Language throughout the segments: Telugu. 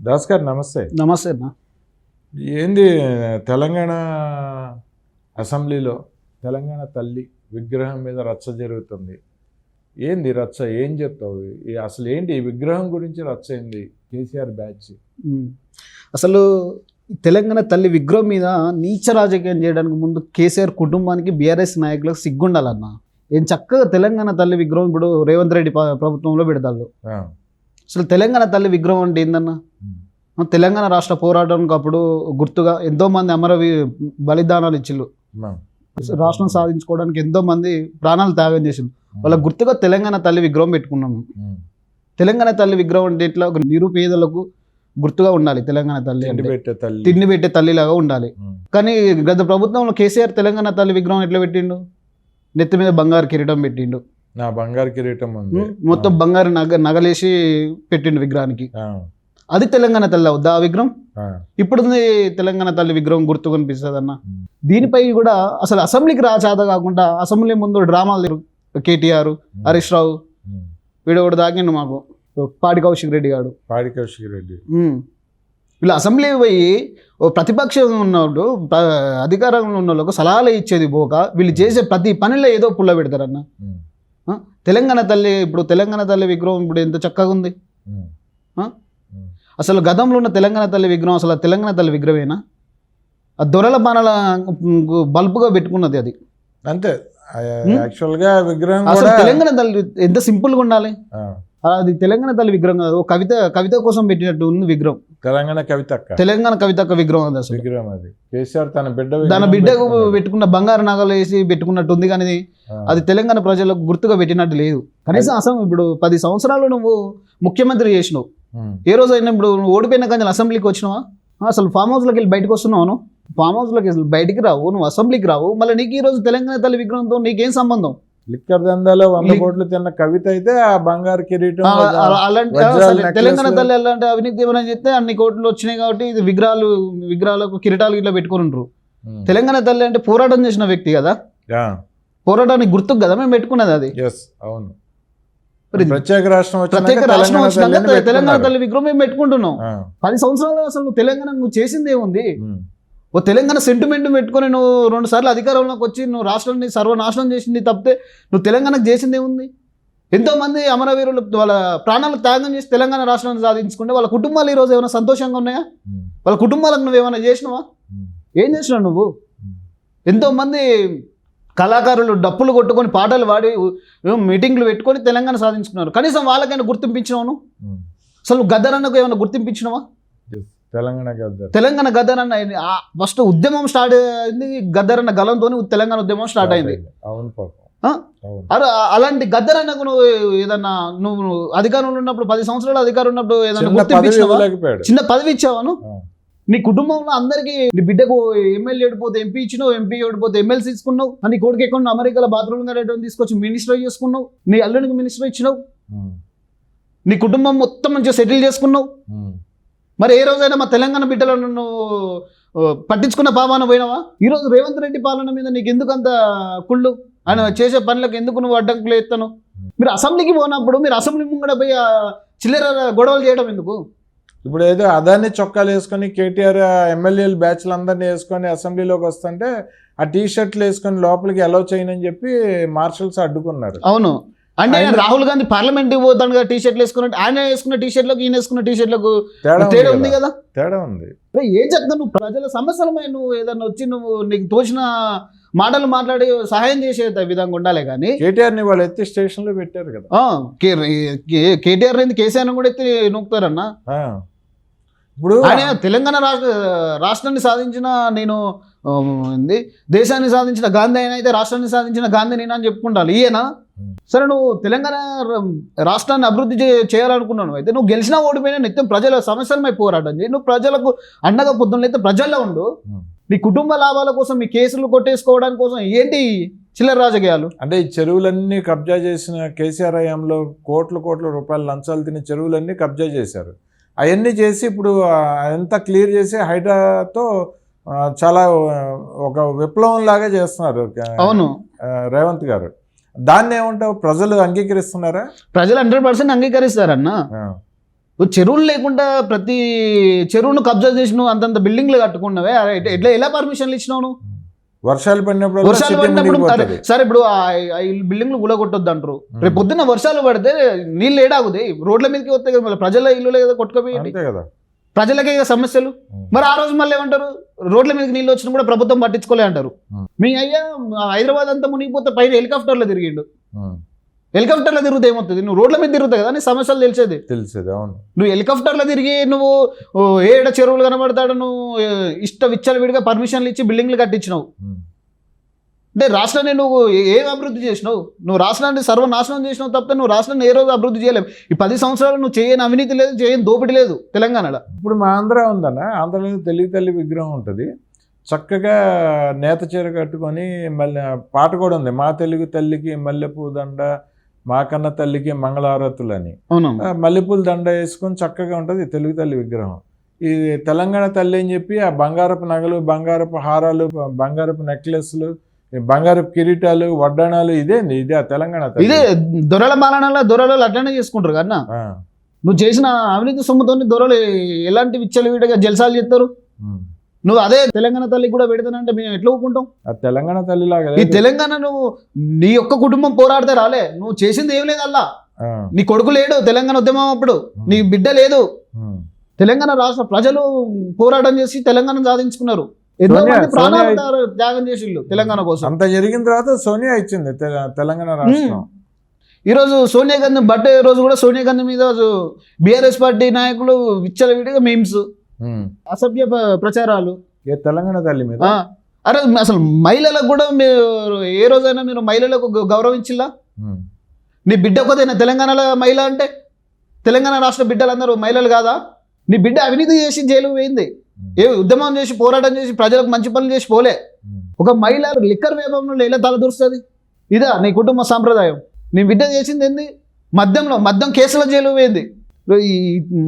దాస్ గారు నమస్తే. నమస్తే అన్న ఏంది తెలంగాణ అసెంబ్లీలో తెలంగాణ తల్లి విగ్రహం మీద రచ్చ జరుగుతుంది. ఏంది రచ్చ? ఏం చెప్తావు? అసలు ఏంటి ఈ విగ్రహం గురించి రచ్చ ఏంది? కేసీఆర్ బ్యాచ్. అసలు తెలంగాణ తల్లి విగ్రహం మీద నీచ రాజకీయం చేయడానికి ముందు కేసీఆర్ కుటుంబానికి బీఆర్ఎస్ నాయకులకు సిగ్గుండాలన్న. ఏం చక్కగా తెలంగాణ తల్లి విగ్రహం ఇప్పుడు రేవంత్ రెడ్డి ప్రభుత్వంలో పెడతాళ్ళు. ఆ, అసలు తెలంగాణ తల్లి విగ్రహం అంటే ఏందన్న? తెలంగాణ రాష్ట్ర పోరాటానికి అప్పుడు గుర్తుగా ఎంతో మంది అమరవీ బలిదానాలు ఇచ్చిళ్ళు. రాష్ట్రం సాధించుకోవడానికి ఎంతో మంది ప్రాణాలు త్యాగం చేసిండు వాళ్ళ గుర్తుగా తెలంగాణ తల్లి విగ్రహం పెట్టుకున్నాము తెలంగాణ తల్లి విగ్రహం అంటే ఇట్లా ఒక నిరుపేదలకు గుర్తుగా ఉండాలి తెలంగాణ తల్లి తిండి. పెట్టే తల్లిలాగా ఉండాలి. కానీ గత ప్రభుత్వంలో కేసీఆర్ తెలంగాణ తల్లి విగ్రహం ఎట్లా పెట్టిండు? నెత్తి మీద బంగారు కిరీటం పెట్టిండు. నా బంగారు కిరీటం ఉంది? మొత్తం బంగారు నగ నగలేసి పెట్టిండు విగ్రహానికి. అది తెలంగాణ తల్లి అవుద్దా ఆ విగ్రహం? ఇప్పుడు తెలంగాణ తల్లి విగ్రహం గుర్తు కనిపిస్తుంది అన్న దీనిపై కూడా అసలు అసెంబ్లీకి రా చేత కాకుండా అసెంబ్లీ ముందు డ్రామాలు కేటీఆర్ హరీష్ రావు. వీడు కూడా దాకిండు మాకు. పాడి కౌశిక్ రెడ్డి గారు పాడి కౌశిక్ రెడ్డి. వీళ్ళు అసెంబ్లీ పోయి ఓ ప్రతిపక్షం ఉన్నప్పుడు అధికారంలో ఉన్న వాళ్ళకు సలహాలు ఇచ్చేది పోక వీళ్ళు చేసే ప్రతి పనిలో ఏదో పుల్ల పెడతారన్న? తెలంగాణ తల్లి ఇప్పుడు తెలంగాణ తల్లి విగ్రహం ఇప్పుడు ఎంత చక్కగా ఉంది. అసలు గతంలో ఉన్న తెలంగాణ తల్లి విగ్రహం అసలు తెలంగాణ తల్లి విగ్రహమేనా? ఆ దొరల బాణాల బల్బుగా పెట్టుకున్నది అది. అంతే. ఉమ్. యాక్చువల్గా విగ్రహం అసలు తెలంగాణ తల్లి ఎంత సింపుల్గా ఉండాలి. అది తెలంగాణ తల్లి విగ్రహం కాదు కవిత కవిత కోసం పెట్టినట్టు ఉంది విగ్రహం. తెలంగాణ కవిత తెలంగాణ కవిత విగ్రహం అది అసలు. విగ్రహం అది. కేసీఆర్ తన బిడ్డ విగ్రహం బిడ్డకు. పెట్టుకున్న బంగారు నగలు వేసి పెట్టుకున్నట్టు ఉంది కానీ అది తెలంగాణ ప్రజలకు గుర్తుగా పెట్టినట్టు లేదు. కనీసం అసలు ఇప్పుడు పది సంవత్సరాలు నువ్వు ముఖ్యమంత్రి చేసినావు. ఏ రోజు అయినా ఇప్పుడు ఓడిపోయిన కానీ అసెంబ్లీకి వచ్చినావా? అసలు ఫామ్ హౌస్లోకి వెళ్ళి బయటకు వస్తున్నావు ఫామ్ హౌస్లోకి అసలు బయటికి రావు నువ్వు అసెంబ్లీకి రావు. మళ్ళీ నీకు ఈ రోజు తెలంగాణ తల్లి విగ్రహంతో నీకేం సంబంధం? లిక్కర్ దందాలో వంద కోట్లు తిన్న కవిత అయితే ఆ బంగారు కిరీటం అలాంటి. తెలంగాణ తల్లి అలాంటి అవినీతి ఏమైనా చెప్తే అన్ని కోట్లు వచ్చినాయి కాబట్టి ఇది విగ్రహాలు విగ్రహాలకు కిరీటాలు ఇట్లా పెట్టుకుని ఉంటారు తెలంగాణ తల్లి అంటే పోరాటం చేసిన వ్యక్తి కదా? పోరాటానికి గుర్తుకు కదా మేము పెట్టుకున్నది అది? అవును. ప్రత్యేక రాష్ట్రం ప్రత్యేక రాష్ట్రం తెలంగాణ వచ్చినాక తెలంగాణ. తల్లి విగ్రహం మేము పెట్టుకుంటున్నాం. పది సంవత్సరాలు అసలు నువ్వు తెలంగాణ నువ్వు చేసింది ఏముంది? ఓ తెలంగాణ సెంటిమెంట్ పెట్టుకొని నువ్వు రెండు సార్లు అధికారంలోకి వచ్చి నువ్వు రాష్ట్రాన్ని సర్వనాశనం చేసింది తప్పితే నువ్వు తెలంగాణకు చేసింది ఏముంది? ఎంతో మంది అమరవీరులు వాళ్ళ ప్రాణాలు త్యాగం చేసి తెలంగాణ రాష్ట్రాన్ని సాధించుకుంటే వాళ్ళ కుటుంబాలు ఈరోజు ఏమైనా సంతోషంగా ఉన్నాయా? వాళ్ళ కుటుంబాలకు నువ్వు ఏమైనా చేసినావా? ఏం చేసినావు నువ్వు? ఉమ్. కళాకారులు డప్పులు కొట్టుకొని పాటలు పాడి మీటింగ్లు పెట్టుకొని తెలంగాణ సాధించుకున్నారు. కనీసం వాళ్ళకైనా గుర్తింపించినావు నువ్వు ఉమ్. అసలు గద్దరన్నకు ఏమైనా గుర్తింపించినావా? తెలంగాణ గద్దర్. తెలంగాణ గద్దరన్న ఫస్ట్ ఉద్యమం స్టార్ట్ అయింది గద్దరన్న గలంతో తెలంగాణ ఉద్యమం స్టార్ట్ అయింది. అవును అరే అలాంటి గద్దరన్నకు నువ్వు ఏదన్నా నువ్వు అధికారంలో ఉన్నప్పుడు పది సంవత్సరాలు అధికారం ఉన్నప్పుడు ఏదన్నా చిన్న పదవి ఇచ్చావాను? నీ కుటుంబంలో అందరికీ నీ బిడ్డకు ఎమ్మెల్యే ఓడిపోతే ఎంపీ ఇచ్చినావు ఎంపీ ఓడిపోతే ఎమ్మెల్సీ తీసుకున్నావు నీ కొడుకు ఎక్కడ అమెరికాలో బాత్రూమ్ కట్టడం తీసుకొచ్చి మినిస్టర్ చేసుకున్నావు నీ అల్లునికి మినిస్టర్ ఇచ్చినావు. నీ కుటుంబం మొత్తం మంచిగా సెటిల్ చేసుకున్నావు. మరి ఏ రోజైనా మా తెలంగాణ బిడ్డలను నువ్వు ఆ, పట్టించుకున్న పాపాన పోయినావా? ఈరోజు రేవంత్ రెడ్డి పాలన మీద నీకు ఎందుకు అంత కుళ్ళు? ఆయన చేసే పనులకు ఎందుకు నువ్వు అడ్డంకులు ఎత్తాను? మీరు అసెంబ్లీకి పోయినప్పుడు మీరు అసెంబ్లీ ముంగడ పోయి చిల్లర గొడవలు చేయడం ఎందుకు? ఇప్పుడు ఏదో అదాన్ని చొక్కాలు వేసుకొని కేటీఆర్ ఎమ్మెల్యేలు బ్యాచ్లు అందరినీ వేసుకొని అసెంబ్లీలోకి వస్తుంటే ఆ టీ షర్ట్లు వేసుకొని లోపలికి అలౌ చేయనని చెప్పి మార్షల్స్ అడ్డుకున్నారు. అవును. అంటే రాహుల్ గాంధీ పార్లమెంట్ పోతాను కదా టీ షర్ట్లు వేసుకున్నట్టు. ఆయన వేసుకున్న టీ షర్ట్లకు ఈయన వేసుకున్న టీ షర్ట్లకు తేడా తేడా ఉంది కదా. తేడా ఉంది. ఏం చెప్తా నువ్వు? ప్రజల సమస్యలపై నువ్వు ఏదన్నా వచ్చి నువ్వు నీకు తోచిన మాటలు మాట్లాడి సహాయం చేసే విధంగా ఉండాలి కానీ కేటీఆర్ని వాళ్ళు ఎత్తి స్టేషన్లో పెట్టారు కదా. కేటీఆర్ ఏంది కేసీఆర్ కూడా ఎత్తి నొక్కుతారన్న ఆ. ఇప్పుడు ఆయన తెలంగాణ రాష్ట్ర రాష్ట్రాన్ని సాధించిన నేను దేశాన్ని సాధించిన గాంధీ అయినా అయితే రాష్ట్రాన్ని సాధించిన గాంధీ నేను అని చెప్పుకుంటాను. ఈయన. సరే నువ్వు తెలంగాణ రాష్ట్రాన్ని అభివృద్ధి చేయాలనుకున్నాను. అయితే నువ్వు గెలిచినా ఓడిపోయినా నిత్యం ప్రజల సమస్యలపై పోరాటం చేయి. నువ్వు ప్రజలకు అండగా పొద్దున్న అయితే ప్రజల్లో ఉండు. నీ కుటుంబ లాభాల కోసం మీ కేసులు కొట్టేసుకోవడానికి కోసం ఏంటి చిల్లర రాజకీయాలు? అంటే ఈ చెరువులన్నీ కబ్జా చేసిన కేసీఆర్ హయాంలో కోట్ల కోట్ల రూపాయలు లంచాలు తిని చెరువులన్నీ కబ్జా చేశారు. అవన్నీ చేసి ఇప్పుడు అంతా క్లియర్ చేసి హైడ్రాతో చాలా ఒక విప్లవం లాగా చేస్తున్నారు అవును. రేవంత్ గారు. దాన్ని ఏమంటావు? ప్రజలు అంగీకరిస్తున్నారా? ప్రజలు హండ్రెడ్ పర్సెంట్ అంగీకరిస్తారన్న. నువ్వు చెరువులు లేకుండా ప్రతి చెరువును కబ్జా చేసి నువ్వు అంతంత బిల్డింగ్లు కట్టుకున్నావే. ఎట్లా- ఎలా పర్మిషన్లు ఇచ్చినావు నువ్వు? వర్షాలు పడినప్పుడు వర్షాలు పడినప్పుడు సరే ఇప్పుడు ఈ బిల్డింగ్లు కూలగొట్టొద్దు అంటారు రేపు పొద్దున్న వర్షాలు పడితే నీళ్ళు ఏడాగుతాయి. రోడ్ల మీదకి వస్తాయి కదా మళ్ళీ ప్రజల ఇల్లు కదా కొట్టుకోపోయి కదా. ప్రజలకే ఇక సమస్యలు. మరి ఆ రోజు మళ్ళీ ఏమంటారు? రోడ్ల మీదకి నీళ్ళు వచ్చినా కూడా ప్రభుత్వం పట్టించుకోలే అంటారు. మీ అయ్యా హైదరాబాద్ అంతా మునిగిపోతే పైన హెలికాప్టర్లో తిరిగిండు. హెలికాప్టర్లో తిరుగుతే ఏమవుతుంది? నువ్వు రోడ్ల మీద తిరుగుతాయి కదా నీ సమస్యలు తెలిసేది. తెలిసేది అవును. నువ్వు హెలికాప్టర్లో తిరిగి నువ్వు ఏడ చెరువులు కనబడతాడు నువ్వు ఇష్ట విచ్చల విడిగా పర్మిషన్లు ఇచ్చి బిల్డింగ్లు కట్టించినావు. అంటే రాష్ట్రాన్ని నువ్వు ఏం అభివృద్ధి చేసినావు? నువ్వు రాష్ట్రాన్ని సర్వనాశనం చేసినావు తప్పితే నువ్వు రాష్ట్రాన్ని ఏ రోజు అభివృద్ధి చేయలేవు. ఈ పది సంవత్సరాలు నువ్వు చేయని అవినీతి లేదు చేయని దోపిడీ లేదు తెలంగాణలో. ఇప్పుడు మా ఆంధ్ర ఉందన్న ఆంధ్రలో తెలుగు తల్లి విగ్రహం ఉంటుంది. చక్కగా నేత చీర కట్టుకొని మళ్ళీ పాట కూడా ఉంది మా తెలుగు తల్లికి మల్లెపూ దండ మా కన్న తల్లికి మంగళారతులు అని మల్లెపూల దండ వేసుకొని చక్కగా ఉంటుంది తెలుగు తల్లి విగ్రహం. ఈ తెలంగాణ తల్లి అని చెప్పి ఆ బంగారపు నగలు బంగారపు హారాలు బంగారపు నెక్లెస్లు ఈ బంగారపు కిరీటాలు వడ్డాణాలు ఇదేంది ఇదే ఆ తెలంగాణ తల్లి. ఇదే దొరల పాలనలో దొరలు అట్లనే చేసుకుంటారు ఆ, నువ్వు చేసిన అవినీతి సొమ్ముతో దొరలు ఎలాంటి విచ్చలు విడిగా జలసాలు చేస్తారు. నువ్వు అదే తెలంగాణ తల్లికి కూడా పెడతానంటే మేము ఎట్లా ఒప్పుకుంటాం? తెలంగాణ తల్లిలాగా ఈ లేదు. తెలంగాణ నువ్వు నీ యొక్క కుటుంబం పోరాడితే రాలే. నువ్వు చేసింది ఏం లేదు అల్లా. నీ కొడుకు లేడు తెలంగాణ ఉద్యమం అప్పుడు. నీ బిడ్డ లేదు. తెలంగాణ రాష్ట్ర ప్రజలు పోరాటం చేసి తెలంగాణ సాధించుకున్నారు. ఎంతో మంది ప్రాణాలు త్యాగ- చేసిళ్ళు తెలంగాణ కోసం. అంత జరిగిన తర్వాత సోనియా ఇచ్చింది తెలంగాణ రాష్ట్రం. ఈరోజు సోనియా గాంధీ బర్త్డే రోజు కూడా సోనియా గాంధీ మీద బీఆర్ఎస్ పార్టీ నాయకులు విచ్చలవిడిగా మీమ్స్. అసభ్య ప్రచారాలు. తెలంగాణ తల్లి మీద? అరే అసలు మహిళలకు కూడా మీరు ఏ రోజైనా మీరు మహిళలకు గౌరవించిల్లా. నీ బిడ్డ ఒకదైనా తెలంగాణలో మహిళ అంటే? తెలంగాణ రాష్ట్ర బిడ్డలందరూ మహిళలు కాదా? నీ బిడ్డ అవినీతి చేసి జైలు పోయింది. ఏ ఉద్యమం చేసి పోరాటం చేసి ప్రజలకు మంచి పనులు చేసి పోలే. ఒక మహిళ లిక్కర్ వేపంలో ఎలా తలదూరుస్తుంది ఇదా నీ కుటుంబ సాంప్రదాయం నీ బిడ్డ చేసింది ఏంది మద్యంలో మద్యం కేసుల జైలు పోయింది ఈ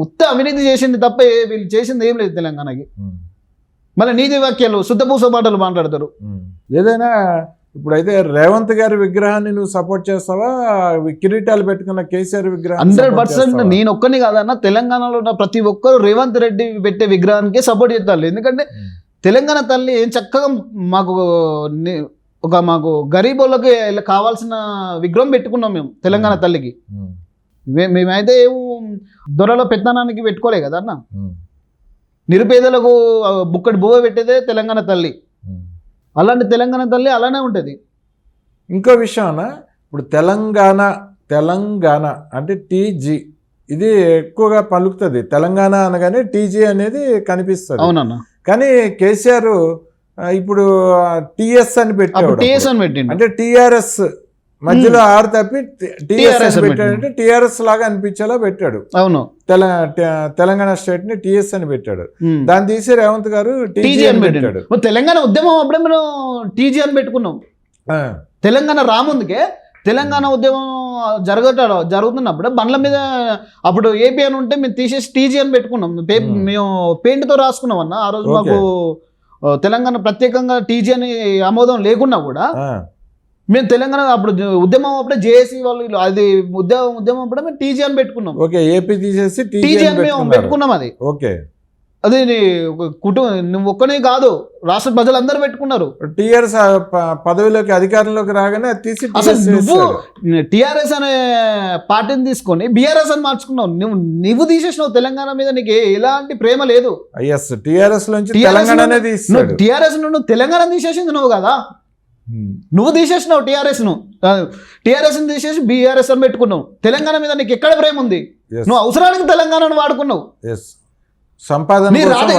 మొత్తం అవినీతి చేసింది తప్ప వీళ్ళు చేసింది ఏం లేదు తెలంగాణకి. మళ్ళీ నీతి వాక్యాలు శుద్ధపూస మాటలు మాట్లాడతారు. ఏదైనా ఇప్పుడైతే రేవంత్ గారి విగ్రహాన్ని నువ్వు సపోర్ట్ చేస్తావా? కిరీటాలు పెట్టుకున్న కేసీఆర్ విగ్రహం హండ్రెడ్ పర్సెంట్ నేను ఒక్కని కాదన్న తెలంగాణలో ఉన్న ప్రతి ఒక్కరు రేవంత్ రెడ్డి పెట్టే విగ్రహానికి సపోర్ట్ చేస్తారు. ఎందుకంటే తెలంగాణ తల్లి ఏం చక్కగా మాకు ఒక మాకు గరీబోళ్ళకి కావాల్సిన విగ్రహం పెట్టుకున్నాం మేము తెలంగాణ తల్లికి. మేమైతే దొరల పెత్తనానికి పెట్టుకోలే కదా అన్న నిరుపేదలకు బుక్కడి బువ్వ పెట్టేదే తెలంగాణ తల్లి. అలాంటి తెలంగాణ తల్లి అలానే ఉంటుంది. ఇంకో విషయం అన్న ఇప్పుడు తెలంగాణ తెలంగాణ అంటే టీజీ ఇది ఎక్కువగా పలుకుతుంది. తెలంగాణ అనగానే టీజీ అనేది కనిపిస్తుంది. అవునన్న. కానీ కేసీఆర్ ఇప్పుడు టిఎస్ అని పెట్టాడు టీఎస్ అని పెట్టిండు. అంటే టిఆర్ఎస్ మధ్యలో ఆరు తప్పి అని పెట్టాడంటే టిఆర్ఎస్ లాగా అనిపించేలా పెట్టాడు. అవును. తెల తె- తెలంగాణ స్టేట్ని టిఎస్ అని పెట్టాడు. దాన్ని తీసి రేవంత్ గారు టీజీ అని పెట్టాడు. తెలంగాణ ఉద్యమం అప్పుడే మనం టీజీ అని పెట్టుకున్నాం. తెలంగాణ రాముందుకే తెలంగాణ ఉద్యమం జరగట జరుగుతున్నప్పుడు బండ్ల మీద అప్పుడు ఏపీ అని ఉంటే మేము తీసేసి టీజీ అని పెట్టుకున్నాం. మేము. పెయింట్తో రాసుకున్నాం అన్న. ఆ రోజు. మాకు తెలంగాణ ప్రత్యేకంగా టీజీ అని ఆమోదం లేకున్నా కూడా మేము తెలంగాణ అప్పుడు ఉద్యమం అప్పుడే జేఏసీ వాళ్ళు అది ఉద్యమం ఉద్యమం అప్పుడే మేము టీజీ అని పెట్టుకున్నాం. ఓకే ఏపీ తీసేసి టీజీ అని మేము పెట్టుకున్నాం అది. ఓకే. అది కుటుంబం నువ్వు ఒక్కనే కాదు రాష్ట్ర ప్రజలందరూ పెట్టుకున్నారు. టీఆర్ఎస్ పదవిలోకి అధికారంలోకి రాగానే తీసి నువ్వు. టిఆర్ఎస్ అనే పార్టీని తీసుకొని బీఆర్ఎస్ అని మార్చుకున్నావు. నువ్వు నువ్వు తీసేసినావు తెలంగాణ మీద నీకు ఎలాంటి ప్రేమ లేదు. ఎస్ టిఆర్ఎస్ TRS తెలంగాణ టిఆర్ఎస్ నువ్వు తెలంగాణ తీసేసింది నువ్వు కదా. నువ్వు తీసేసినావు టిఆర్ఎస్ను టిఆర్ఎస్ని తీసేసి బీఆర్ఎస్ అని పెట్టుకున్నావు. తెలంగాణ మీద నీకు ఎక్కడ ప్రేమ ఉంది? నువ్వు అవసరానికి తెలంగాణను వాడుకున్నావు. సంపాదన నీ రాజ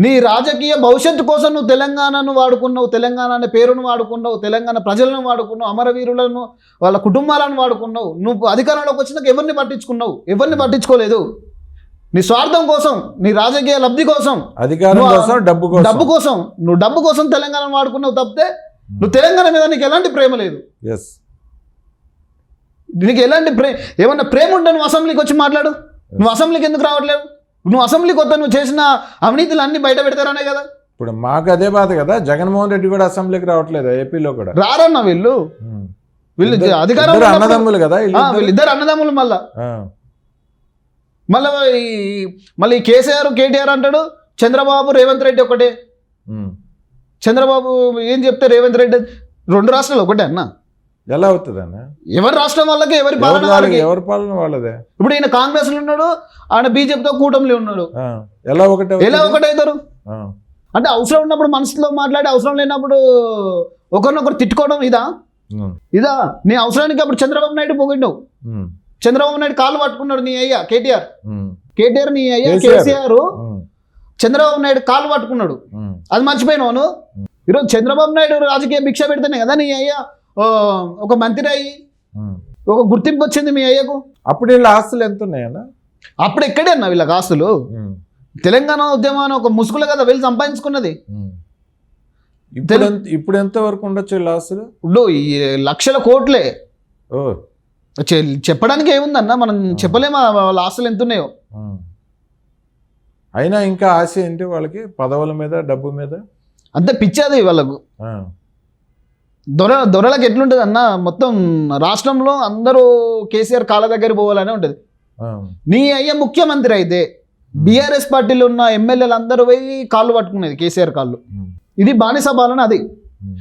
నీ- రాజకీయ భవిష్యత్తు కోసం నువ్వు తెలంగాణను వాడుకున్నావు తెలంగాణ అనే పేరును వాడుకున్నావు తెలంగాణ ప్రజలను వాడుకున్నావు అమరవీరులను వాళ్ళ కుటుంబాలను వాడుకున్నావు. నువ్వు అధికారంలోకి వచ్చినాక ఎవరిని పట్టించుకున్నావు? ఎవరిని పట్టించుకోలేదు. నీ స్వార్థం కోసం నీ రాజకీయ లబ్ధి కోసం అధికారం కోసం డబ్బు కోసం. డబ్బు కోసం నువ్వు డబ్బు కోసం తెలంగాణను వాడుకున్నావు తప్పితే నువ్వు తెలంగాణ మీద నీకు ఎలాంటి ప్రేమ లేదు ఎస్ నీకు ఎలాంటి ప్రే ఏమన్నా ప్రేమ ఉంటే నువ్వు అసెంబ్లీకి వచ్చి మాట్లాడు నువ్వు అసెంబ్లీకి ఎందుకు రావట్లేదు నువ్వు అసెంబ్లీకి వద్ద నువ్వు చేసిన అవినీతులు అన్ని బయట పెడతారనే కదా ఇప్పుడు మాకు అదే బాధ కదా జగన్మోహన్ రెడ్డి కూడా అసెంబ్లీకి రావట్లేదు ఏపీలో కూడా రారన్న వీళ్ళు ఉమ్. వీళ్ళు ఇద్దరు- అధికారం ఇద్దరు అన్నదమ్ములు కదా వీళ్ళిద్దరు? అన్నదమ్ములు మళ్ళా. మళ్ళీ మళ్ళీ కేసీఆర్ కేటీఆర్ అంటాడు చంద్రబాబు రేవంత్ రెడ్డి ఒకటే. చంద్రబాబు ఏం చెప్తే రేవంత్ రెడ్డి రెండు రాష్ట్రాలు ఒకటే అన్న. ఎలా అవుతుంది అన్న? ఎవరి రాష్ట్రం వాళ్ళకి ఎవరి పాలన వాళ్ళకి? ఎవరి పాలన వాళ్ళదే? ఇప్పుడు ఈయన కాంగ్రెస్లో ఉన్నాడు ఆయన బీజేపీతో కూటమిలో ఉన్నాడు. ఎలా ఒకటే ఎలా ఒకటవుతారు అంటే అవసరం ఉన్నప్పుడు మనసులో మాట్లాడి అవసరం లేనప్పుడు ఒకరినొకరు తిట్టుకోవడం ఇదా? ఇదా? నీ అవసరానికి అప్పుడు చంద్రబాబు నాయుడు ఉమ్, చంద్రబాబు నాయుడు కాళ్ళు పట్టుకున్నాడు నీ అయ్యా కేటీఆర్. కేటీఆర్ నీ అయ్యా కేసీఆర్. చంద్రబాబు నాయుడు కాళ్ళు పట్టుకున్నాడు. అది మర్చిపోయినావు ఈరోజు చంద్రబాబు నాయుడు రాజకీయ భిక్ష పెడితేనే కదా నీ అయ్యా ఒక మంత్రి అయ్యి. ఒక గుర్తింపు వచ్చింది మీ అయ్యకు? అప్పుడు వీళ్ళ ఆస్తులు ఎంత ఉన్నాయన్న? అప్పుడు ఎక్కడే అన్న వీళ్ళకి ఆస్తులు? తెలంగాణ ఉద్యమాన్ని ఒక ముసుగులు కదా వెళ్ళి సంపాదించుకున్నది. ఇప్పుడు ఎంత ఇప్పుడు ఎంత వరకు ఉండొచ్చు వీళ్ళ ఆస్తులు? ఇప్పుడు ఈ లక్షల కోట్లే. చెప్పడానికి ఏముందన్న? మనం చెప్పలేము వాళ్ళ ఆస్తులు ఎంత ఉన్నాయో. అయినా ఇంకా ఆశ ఏంటి వాళ్ళకి? పదవుల మీద డబ్బు మీద? అంతే పిచ్చేది వాళ్ళకు. దొర దొరలకు ఎట్లుంటుంది అన్న మొత్తం రాష్ట్రంలో అందరూ కేసీఆర్ కాళ్ళ దగ్గర పోవాలనే ఉంటుంది. నీ అయ్య ముఖ్యమంత్రి అయితే బీఆర్ఎస్ పార్టీలో ఉన్న ఎమ్మెల్యేలు అందరూ పోయి కాళ్ళు పట్టుకునేది కేసీఆర్ కాళ్ళు. ఇది బానిస పాలన అది.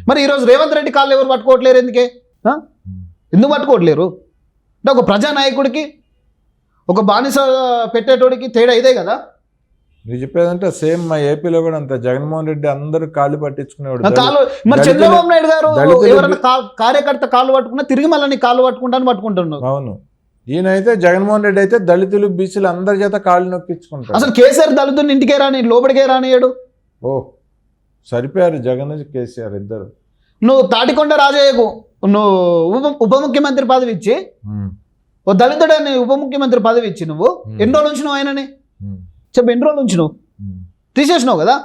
మరి ఈరోజు రేవంత్ రెడ్డి కాళ్ళు ఎవరు పట్టుకోవట్లేరు ఎందుకే. ఎందుకు పట్టుకోవట్లేరు? అంటే ఒక ప్రజానాయకుడికి ఒక బానిస పెట్టేటోడికి తేడా ఇదే కదా. నువ్వు చెప్పేదంటే సేమ్ మా ఏపీలో కూడా అంత. జగన్మోహన్ రెడ్డి అందరూ కాళ్ళు పట్టించుకునేవాడు. మరి చంద్రబాబు నాయుడు గారు ఎవరైనా కార్యకర్త కాళ్ళు పట్టుకున్నా తిరిగి మళ్ళీ కాళ్ళు పట్టుకుంటాను పట్టుకుంటున్నావు అవును. ఈయన అయితే జగన్మోహన్ రెడ్డి అయితే దళితులు బీసీలు అందరి చేత కాళ్ళు నొప్పించుకుంటారు. అసలు కేసీఆర్ దళితుని ఇంటికే రాని లోపలికే రానియడు ఓ సరిపోయారు జగన్ కేసీఆర్ ఇద్దరు. నువ్వు తాటికొండ రాజయ్యకు నువ్వు ఉప ఉప ముఖ్యమంత్రి పదవి ఇచ్చి ఓ దళితుడని ఉప ముఖ్యమంత్రి పదవి ఇచ్చి నువ్వు. ఎన్ని రోజులు ఉంచినావు ఆయనని? చెప్పు ఎన్ని రోజులు ఉంచినావు? ఉమ్, తీసేసినావు కదా.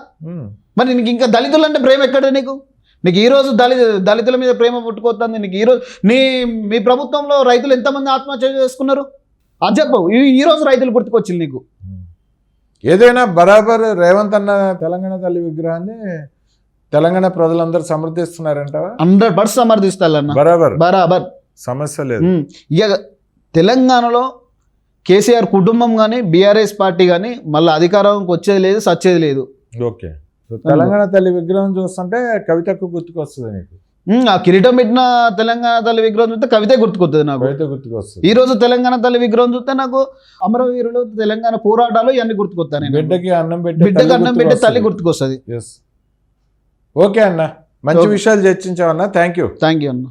మరి నీకు ఇంకా దళితులు అంటే ప్రేమ ఎక్కడ నీకు? నీకు ఈ రోజు దళిత దళితుల మీద ప్రేమ పుట్టుకొస్తుంది నీకు ఈ రోజు నీ మీ ప్రభుత్వంలో రైతులు ఎంతమంది ఆత్మహత్య చేసుకున్నారు? అది చెప్పు ఈ ఈ రోజు రైతులు గుర్తుకొచ్చింది నీకు. ఏదైనా బరాబర్ రేవంత్ అన్న తెలంగాణ తల్లి విగ్రహాన్ని తెలంగాణ ప్రజలందరూ సమర్థిస్తున్నారంటావా? హండ్రెడ్ పర్సెంట్ సమర్థిస్తారన్న బరాబర్. బరాబర్. సమస్య లేదు. ఇక తెలంగాణలో కేసీఆర్ కుటుంబం కానీ బీఆర్ఎస్ పార్టీ కానీ మళ్ళీ అధికారంకి వచ్చేది లేదు సచ్చేది లేదు. ఓకే. సో తెలంగాణ తల్లి విగ్రహం చూస్తుంటే కవితకు గుర్తుకొస్తుంది నీకు? ఆ కిరీటం పెట్టిన తెలంగాణ తల్లి విగ్రహం చూస్తే కవితే గుర్తుకొస్తుంది నాకు. కవిత గుర్తుకొస్తుంది. ఈ రోజు తెలంగాణ తల్లి విగ్రహం చూస్తే నాకు అమరవీరులు తెలంగాణ పోరాటాలు ఇవన్నీ గుర్తుకొస్తాను నేను. బిడ్డకి అన్నం పెట్టి బిడ్డకు అన్నం పెట్టే తల్లి గుర్తుకొస్తుంది. ఎస్ ఓకే అన్న. మంచి Okay. విషయాలు చర్చించావన్నా థ్యాంక్ యూ థ్యాంక్ యూ అన్న.